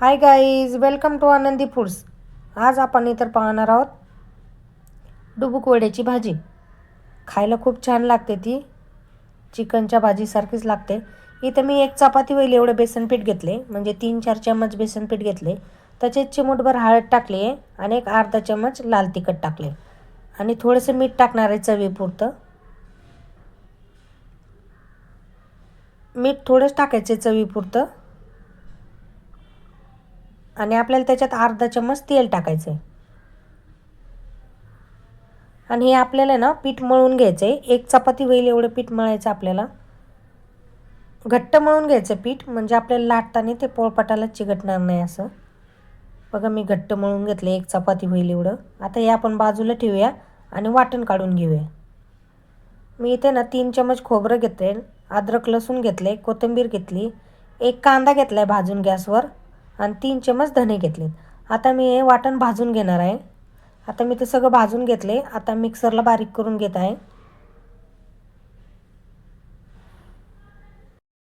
Hi guys welcome to Anandi foods आज आपण इतर पाहणार आहोत डुबुक वड्याची भाजी. खायला खूप छान लागते ती. चिकनच्या भाजीसारखीच लागते. इथं मी एक चपाती होईल एवढं बेसनपीठ घेतले. म्हणजे तीन चार चम्मच बेसनपीठ घेतले. त्याच्यात चिमूटभर हळद टाकली आहे आणि एक अर्धा चम्मच लाल तिखट टाकले. आणि थोडंसं मीठ टाकणार आहे चवीपुरतं. मीठ थोडंच टाकायचं चवीपुरतं. आणि आपल्याला त्याच्यात अर्धा चम्मच तेल टाकायचं आहे आणि हे आपल्याला ना पीठ मळून घ्यायचं आहे एक चपाती होईल एवढं पीठ मळायचं आपल्याला. घट्ट मळून घ्यायचं पीठ म्हणजे आपल्याला लाटताना ते पोळपाटाला चिकटणार नाही असं. बघा मी घट्ट मळून घेतलं एक चपाती होईल एवढं. आता हे आपण बाजूला ठेवूया आणि वाटण काढून घेऊया. मी इथे ना तीन चमच खोबरं घेतले अद्रक लसूण घेतले कोथिंबीर घेतली एक कांदा घेतला आहे भाजून गॅसवर. आणि तीन चमच धने घेतलेत. आता मी हे वाटण भाजून घेणार आहे. आता मी ते सगळं भाजून घेतले. आता मिक्सरला बारीक करून घेत आहे.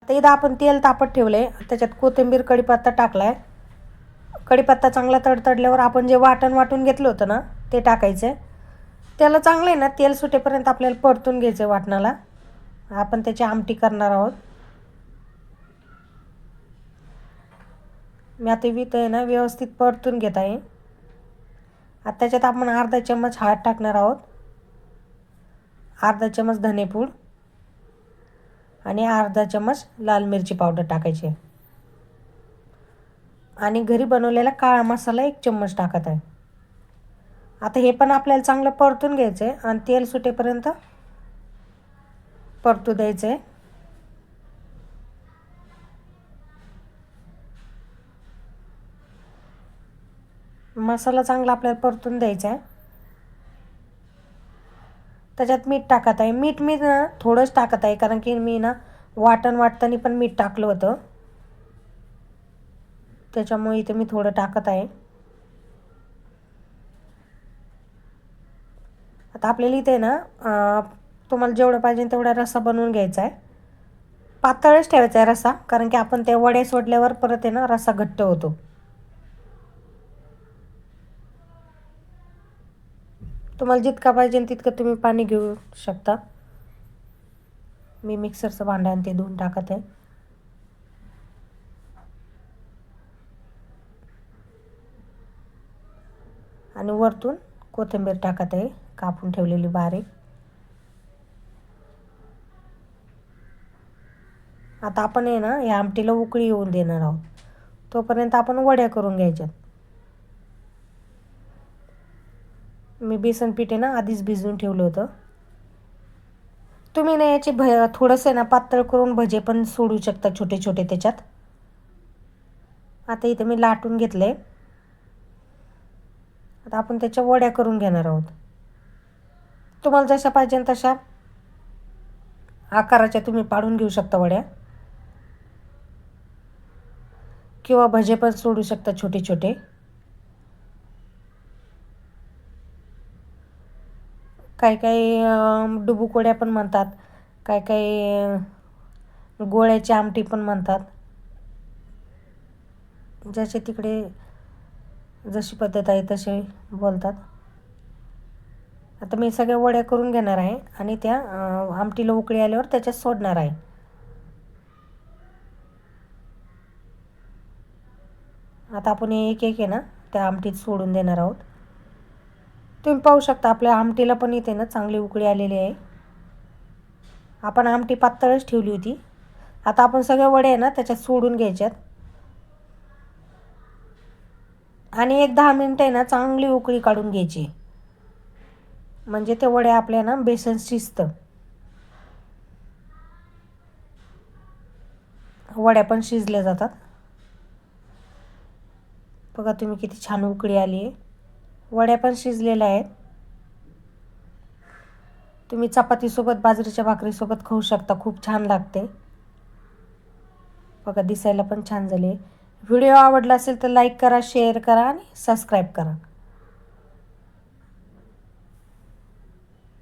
आता इथं आपण तेल तापत ठेवले. त्याच्यात कोथिंबीर कढीपत्ता टाकला आहे कढीपत्ता चांगला तडतडल्यावर आपण जे वाटण वाटून घेतलं होतं ना ते टाकायचं. आहे त्याला चांगलं आहे ना तेल सुटेपर्यंत आपल्याला परतून घ्यायचं आहे वाटणाला. आपण त्याची आमटी करणार आहोत. मी आता वित आहे ना व्यवस्थित परतून घेत आहे. आता त्याच्यात आपण अर्धा चम्मच हळद टाकणार आहोत. अर्धा चम्मच धनेपूड आणि अर्धा चम्मच लाल मिरची पावडर टाकायची. आणि घरी बनवलेला काळा मसाला एक चम्मच टाकत आहे. आता हे पण आपल्याला चांगलं परतून घ्यायचं आहे आणि तेल सुटेपर्यंत परतू द्यायचं आहे मसाला चांगला आपल्याला परतून द्यायचा आहे. त्याच्यात मीठ टाकत आहे. मीठ मी ना थोडंच टाकत आहे कारण की मी ना वाटण वाटताना पण मीठ टाकलं होतं. त्याच्यामुळे इथे मी थोडं टाकत आहे. आता आपल्याला इथे ना तुम्हाला जेवढं पाहिजे तेवढा रस्सा बनवून घ्यायचा आहे. पातळच ठेवायचा आहे रस्सा कारण की आपण ते वडे सोडल्यावर परत आहे ना रस्सा घट्ट होतो. तुम्हाला जितका पाहिजे तितकं तुम्ही पाणी घेऊ शकता. मी मिक्सरचं भांडं आणि ते धुवून टाकत आहे. आणि वरतून कोथिंबीर टाकत आहे कापून ठेवलेली बारीक. आता आपण आहे ना या आमटीला उकळी येऊन देणार आहोत. तोपर्यंत आपण वड्या करून घ्यायच्यात. मी बेसन पीठ आहे ना आधीच भिजवून ठेवलं होतं. तुम्ही ना याची भ थोडंसं ना पातळ करून भजे पण सोडू शकता छोटे छोटे त्याच्यात. आता इथं मी लाटून घेतले आता आपण त्याच्या वड्या करून घेणार आहोत. तुम्हाला जशा पाहिजे तशा आकाराच्या तुम्ही पाडून घेऊ शकता वड्या. किंवा भजे पण सोडू शकता छोटे छोटे काही काही डुबुकोड्या पण म्हणतात. काही काही गोळ्याची आमटी पण म्हणतात. ज्याचे तिकडे जशी पद्धत आहे तसे बोलतात. आता मी सगळ्या वड्या करून घेणार आहे आणि त्या आमटीला उकळी आल्यावर त्याच्यात सोडणार आहे. आता आपण एक एक आहे ना त्या आमटीत सोडून देणार आहोत. तुम्ही पाहू शकता आपल्या आमटीला पण इथे ना चांगली उकळी आलेली आहे. आपण आमटी पातळच ठेवली होती. आता आपण सगळे वडे आहे ना त्याच्यात सोडून घ्यायच्यात. आणि एक दहा मिनटं आहे ना चांगली उकळी काढून घ्यायची. म्हणजे ते वडे आपल्या ना बेसन शिजतं. वड्या पण शिजल्या जातात. बघा तुम्ही किती छान उकळी आली आहे. वड्या पण शिजलेल्या आहेत. तुम्ही चपातीसोबत बाजरीच्या भाकरीसोबत खाऊ शकता. खूप छान लागते. बघा दिसायला पण छान झाले व्हिडिओ आवडला असेल तर लाईक करा शेअर करा आणि सबस्क्राईब करा.